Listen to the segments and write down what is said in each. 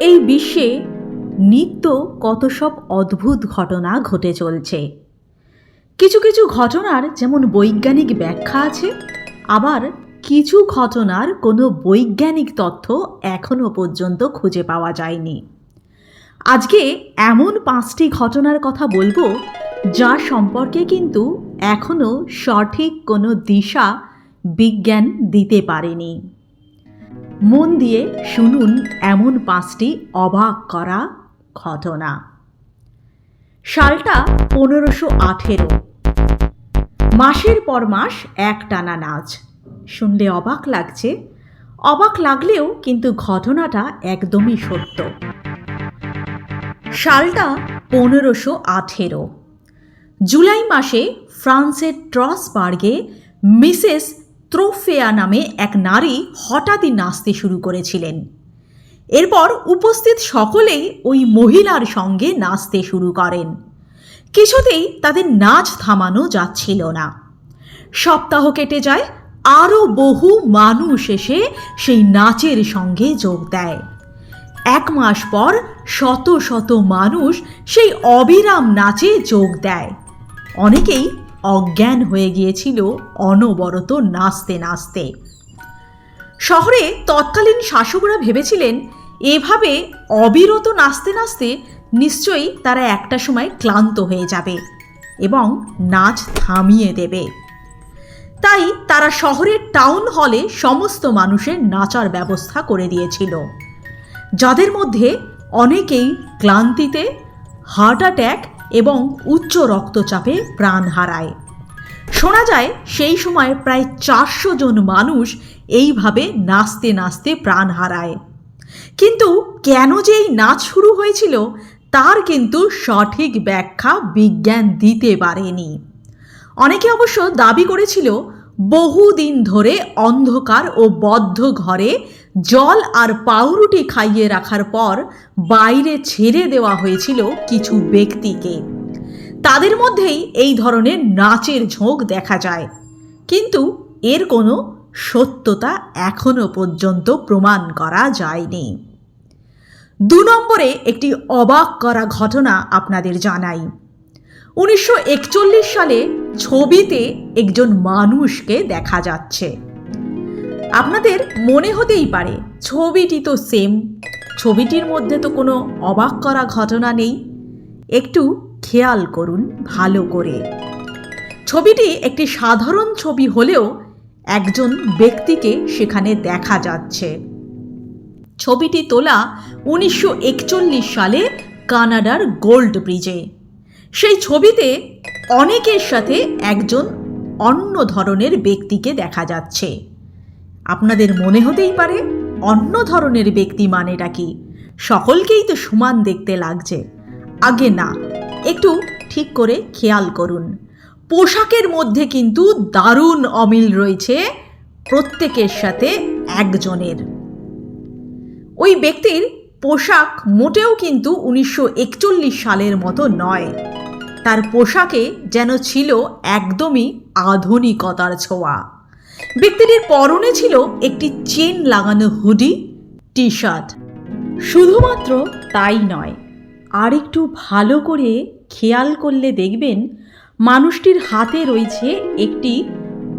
এই বিশ্বে নিত্য কত সব অদ্ভুত ঘটনা ঘটে চলছে। কিছু কিছু ঘটনার যেমন বৈজ্ঞানিক ব্যাখ্যা আছে, আবার কিছু ঘটনার কোনো বৈজ্ঞানিক তথ্য এখনও পর্যন্ত খুঁজে পাওয়া যায়নি। আজকে এমন পাঁচটি ঘটনার কথা বলব, যা সম্পর্কে কিন্তু এখনও সঠিক কোনো দিশা বিজ্ঞান দিতে পারেনি। মন দিয়ে শুনুন এমন পাঁচটি অবাক করা ঘটনা। সালটা পনেরোশো আঠেরো। মাসের পর মাস এক টানা নাচ। শুনলে অবাক লাগছে। অবাক লাগলেও কিন্তু ঘটনাটা একদমই সত্য। সালটা পনেরোশো আঠেরো। জুলাই মাসে ফ্রান্সের ট্রসবার্গে মিসেস ত্রোফেয়া নামে এক নারী হঠাৎই নাচতে শুরু করেছিলেন। এরপর উপস্থিত সকলেই ওই মহিলার সঙ্গে নাচতে শুরু করেন। কিছুতেই তাদের নাচ থামানো যাচ্ছিল না। সপ্তাহ কেটে যায়, আরও বহু মানুষ এসে সেই নাচের সঙ্গে যোগ দেয়। এক মাস পর শত শত মানুষ সেই অবিরাম নাচে যোগ দেয়। অনেকেই অজ্ঞান হয়ে গিয়েছিল অনবরত নাচতে নাচতে। শহরে তৎকালীন শাসকরা ভেবেছিলেন, এভাবে অবিরত নাচতে নাচতে নিশ্চয়ই তারা একটা সময় ক্লান্ত হয়ে যাবে এবং নাচ থামিয়ে দেবে। তাই তারা শহরের টাউন হলে সমস্ত মানুষের নাচার ব্যবস্থা করে দিয়েছিল। যাদের মধ্যে অনেকেই ক্লান্তিতে, হার্ট অ্যাট্যাক এবং উচ্চ রক্তচাপে প্রাণ হারায়। শোনা যায়, সেই সময় প্রায় চারশো জন মানুষ এইভাবে নাচতে নাচতে প্রাণ হারায়। কিন্তু কেন যে এই নাচ শুরু হয়েছিল, তার কিন্তু সঠিক ব্যাখ্যা বিজ্ঞান দিতে পারেনি। অনেকে অবশ্য দাবি করেছিল, বহুদিন ধরে অন্ধকার ও বদ্ধ ঘরে জল আর পাউরুটি খাইয়ে রাখার পর বাইরে ছেড়ে দেওয়া হয়েছিল কিছু ব্যক্তিকে। তাদের মধ্যেই এই ধরনের নাচের ঝোঁক দেখা যায়। কিন্তু এর কোনো সত্যতা এখনও পর্যন্ত প্রমাণ করা যায়নি। দু নম্বরে একটি অবাক করা ঘটনা আপনাদের জানাই। উনিশশো একচল্লিশ সালে ছবিতে একজন মানুষকে দেখা যাচ্ছে। আপনাদের মনে হতেই পারে, ছবিটি তো সেম ছবিটির মধ্যে তো কোনো অবাক করা ঘটনা নেই। একটু খেয়াল করুন ভালো করে। ছবিটি একটি সাধারণ ছবি হলেও একজন ব্যক্তিকে সেখানে দেখা যাচ্ছে। ছবিটি তোলা উনিশশো একচল্লিশ সালে কানাডার গোল্ড ব্রিজে। সেই ছবিতে অনেকের সাথে একজন অন্য ধরনের ব্যক্তিকে দেখা যাচ্ছে। আপনাদের মনে হতেই পারে, অন্য ধরনের ব্যক্তি মানেটা কি? সকলকেই তো সমান দেখতে লাগছে। আগে না, একটু ঠিক করে খেয়াল করুন। পোশাকের মধ্যে কিন্তু দারুণ অমিল রয়েছে, প্রত্যেকের সাথে একজনের। ওই ব্যক্তির পোশাক মোটেও কিন্তু উনিশশো একচল্লিশ সালের মতো নয়। তার পোশাকে যেন ছিল একদমই আধুনিকতার ছোঁয়া। ব্যক্তিটির পরনে ছিল একটি চেন লাগানো হুডি টি শার্ট শুধুমাত্র তাই নয় আর একটু ভালো করে খেয়াল করলে দেখবেন মানুষটির হাতে রয়েছে একটি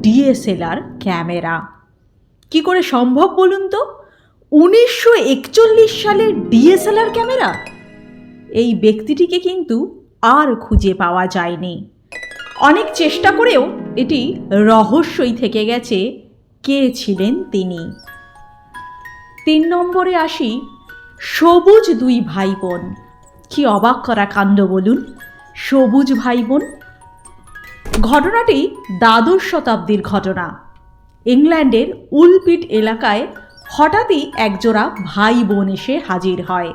ডিএসএলআর ক্যামেরা। কি করে সম্ভব বলুন তো? উনিশশো একচল্লিশ সালের ডিএসএলআর ক্যামেরা? এই ব্যক্তিটিকে কিন্তু আর খুঁজে পাওয়া যায়নি। অনেক চেষ্টা করেও এটি রহস্যই থেকে গেছে কে ছিলেন তিনি। তিন নম্বরে আসি, সবুজ দুই ভাই বোন কি অবাক করা কাণ্ড বলুন। সবুজ ভাই বোন ঘটনাটি দ্বাদশ শতাব্দীর ঘটনা। ইংল্যান্ডের উলপিট এলাকায় হঠাৎই একজোড়া ভাই বোন এসে হাজির হয়।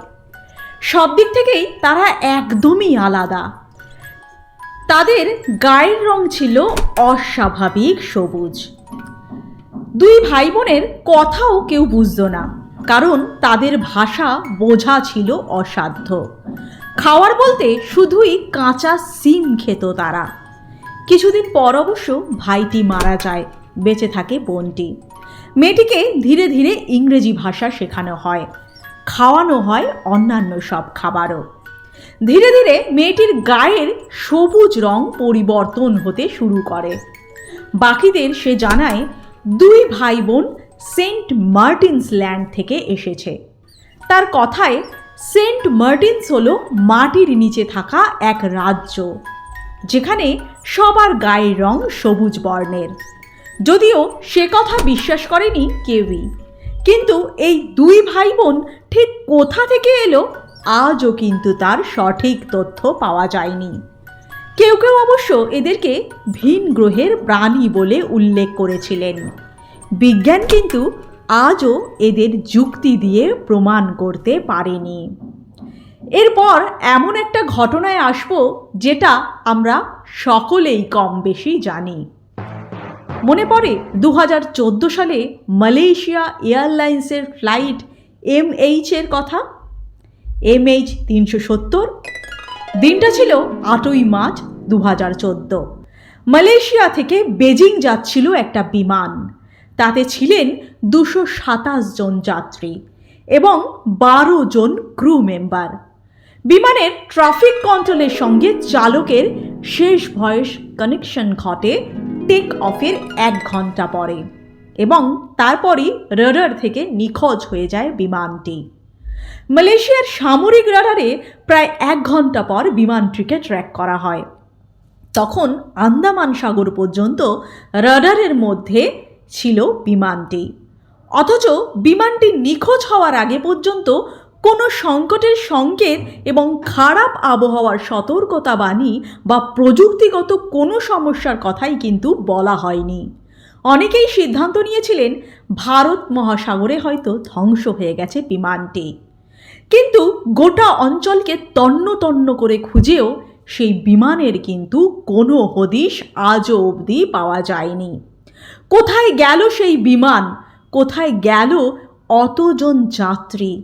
সব দিক থেকেই তারা একদমই আলাদা। তাদের গায়ের রং ছিল অস্বাভাবিক সবুজ। দুই ভাই বোনের কথাও কেউ বুঝতো না, কারণ তাদের ভাষা বোঝা ছিল অসাধ্য। খাওয়ার বলতে শুধুই কাঁচা সিম খেত তারা। কিছুদিন পর অবশ্য ভাইটি মারা যায়, বেঁচে থাকে বোনটি। মেয়েটিকে ধীরে ধীরে ইংরেজি ভাষা শেখানো হয়, খাওয়ানো হয় অন্যান্য সব খাবারও। ধীরে ধীরে মেয়েটির গায়ের সবুজ রং পরিবর্তন হতে শুরু করে। বাকিদের সে জানায়, দুই ভাই বোন সেন্ট মার্টিনস ল্যান্ড থেকে এসেছে। তার কথায়, সেন্ট মার্টিনস হলো মাটির নিচে থাকা এক রাজ্য, যেখানে সবার গায়ের রং সবুজ বর্ণের। যদিও সে কথা বিশ্বাস করেনি কেউই, কিন্তু এই দুই ভাই বোন ঠিক কোথা থেকে এলো আজও কিন্তু তার সঠিক তথ্য পাওয়া যায়নি। কেউ কেউ অবশ্য এদেরকে ভিন গ্রহের প্রাণী বলে উল্লেখ করেছিলেন। বিজ্ঞান কিন্তু আজও এদের যুক্তি দিয়ে প্রমাণ করতে পারেনি। এরপর এমন একটা ঘটনায় আসব যেটা আমরা সকলেই কম বেশি জানি। মনে পড়ে দু হাজার চোদ্দ সালে মালয়েশিয়া এয়ারলাইন্সের ফ্লাইট এম এর কথা? এম এইচ তিনশো সত্তর। দিনটা ছিল আটই মার্চ দু হাজার চোদ্দ। মালয়েশিয়া থেকে বেজিং যাচ্ছিল একটা বিমান। তাতে ছিলেন দুশো সাতাশ জন যাত্রী এবং বারো জন ক্রু মেম্বার। বিমানের ট্রাফিক কন্ট্রোলের সঙ্গে চালকের শেষ ভয়েস কানেকশন ঘটে টেক অফের এক ঘণ্টা পরে এবং তারপরই রাডার থেকে নিখোঁজ হয়ে যায় বিমানটি। মালয়েশিয়ার সামরিক রাডারে প্রায় এক ঘণ্টা পর বিমানটিকে ট্র্যাক করা হয়। তখন আন্দামান সাগর পর্যন্ত রাডারের মধ্যে ছিল বিমানটি। অথচ বিমানটি নিখোঁজ হওয়ার আগে পর্যন্ত কোনো সংকটের সংকেত এবং খারাপ আবহাওয়ার সতর্কতাবাণী বা প্রযুক্তিগত কোনো সমস্যার কথাই কিন্তু বলা হয়নি। অনেকেই সিদ্ধান্ত নিয়েছিলেন, ভারত মহাসাগরে হয়তো ধ্বংস হয়ে গেছে বিমানটি। কিন্তু গোটা অঞ্চলকে তন্ন তন্ন করে খুঁজেও সেই বিমানের কিন্তু কোনো হদিশ আজও অবধি পাওয়া যায়নি। কোথায় গেল সেই বিমান? কোথায় গেল অতজন যাত্রী?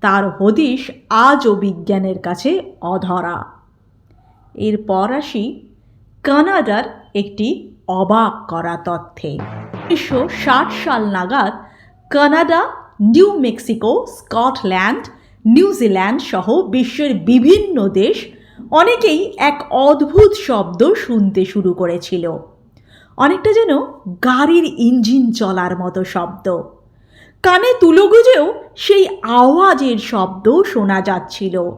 তার হদিশ আজও বিজ্ঞানের কাছে অধরা। এরপর আসি কানাডার একটি অবাক করা তথ্যে। উনিশশো ষাট সাল নাগাদ Canada New Mexico Scotland New Zealand সহ বিশ্বের বিভিন্ন দেশ অনেকেই এক অদ্ভুত শব্দ শুনতে শুরু করেছিল। অনেকটা যেন গাড়ির ইঞ্জিন চলার মতো শব্দ। কানে তুলো গুজেও সেই আওয়াজের শব্দ শোনা যাচ্ছিল।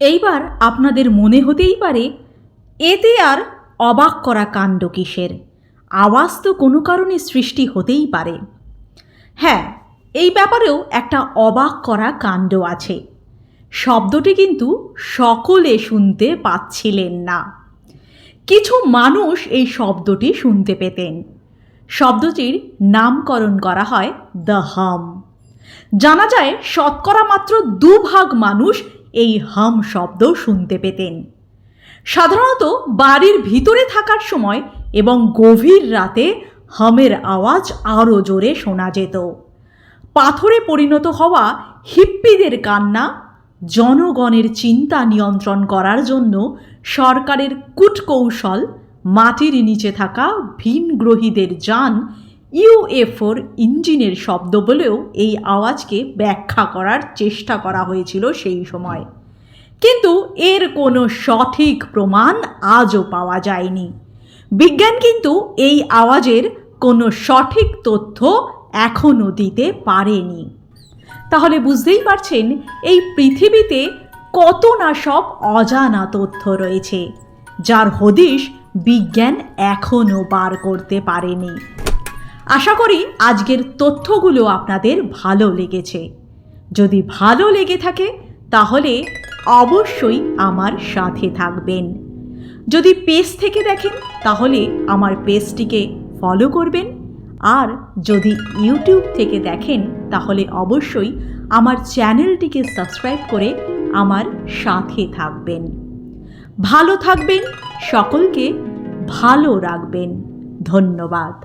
এইবার আপনাদের মনে হতেই পারে, এতে আর অবাক করা কাণ্ড কিসের? আওয়াজ তো কোনো কারণে সৃষ্টি হতেই পারে। হ্যাঁ এই ব্যাপারেও একটা অবাক করা কাণ্ড আছে। শব্দটি কিন্তু সকলে শুনতে পাচ্ছিলেন না। কিছু মানুষ এই শব্দটি শুনতে পেতেন। শব্দটির নামকরণ করা হয় দ্য হাম। জানা যায়, শতকরা মাত্র দুভাগ মানুষ এই হাম শব্দ শুনতে পেতেন। সাধারণত বাড়ির ভিতরে থাকার সময় এবং গভীর রাতে হামের আওয়াজ আরও জোরে শোনা যেত। পাথরে পরিণত হওয়া হিপ্পিদের কান্না, জনগণের চিন্তা নিয়ন্ত্রণ করার জন্য সরকারের কূটকৌশল, মাটির নিচে থাকা ভিনগ্রহীদের যান ইউএফওর ইঞ্জিনের শব্দ বলেও এই আওয়াজকে ব্যাখ্যা করার চেষ্টা করা হয়েছিল সেই সময়। কিন্তু এর কোনো সঠিক প্রমাণ আজও পাওয়া যায়নি। বিজ্ঞান কিন্তু এই আওয়াজের কোনো সঠিক তথ্য এখনও দিতে পারেনি। তাহলে বুঝতেই পারছেন এই পৃথিবীতে কত না সব অজানা তথ্য রয়েছে, যার হদিশ বিজ্ঞান এখনও বার করতে পারেনি। আশা করি আজকের তথ্যগুলো আপনাদের ভালো লেগেছে। যদি ভালো লেগে থাকে, তাহলে অবশ্যই আমার সাথে থাকবেন। যদি পেজ থেকে দেখেন, তাহলে আমার পেজটিকে ফলো করবেন। আর যদি ইউটিউব থেকে দেখেন, তাহলে অবশ্যই আমার চ্যানেলটিকে সাবস্ক্রাইব করে আমার সাথে থাকবেন। ভালো থাকবেন, সকলকে ভালো রাখবেন। ধন্যবাদ।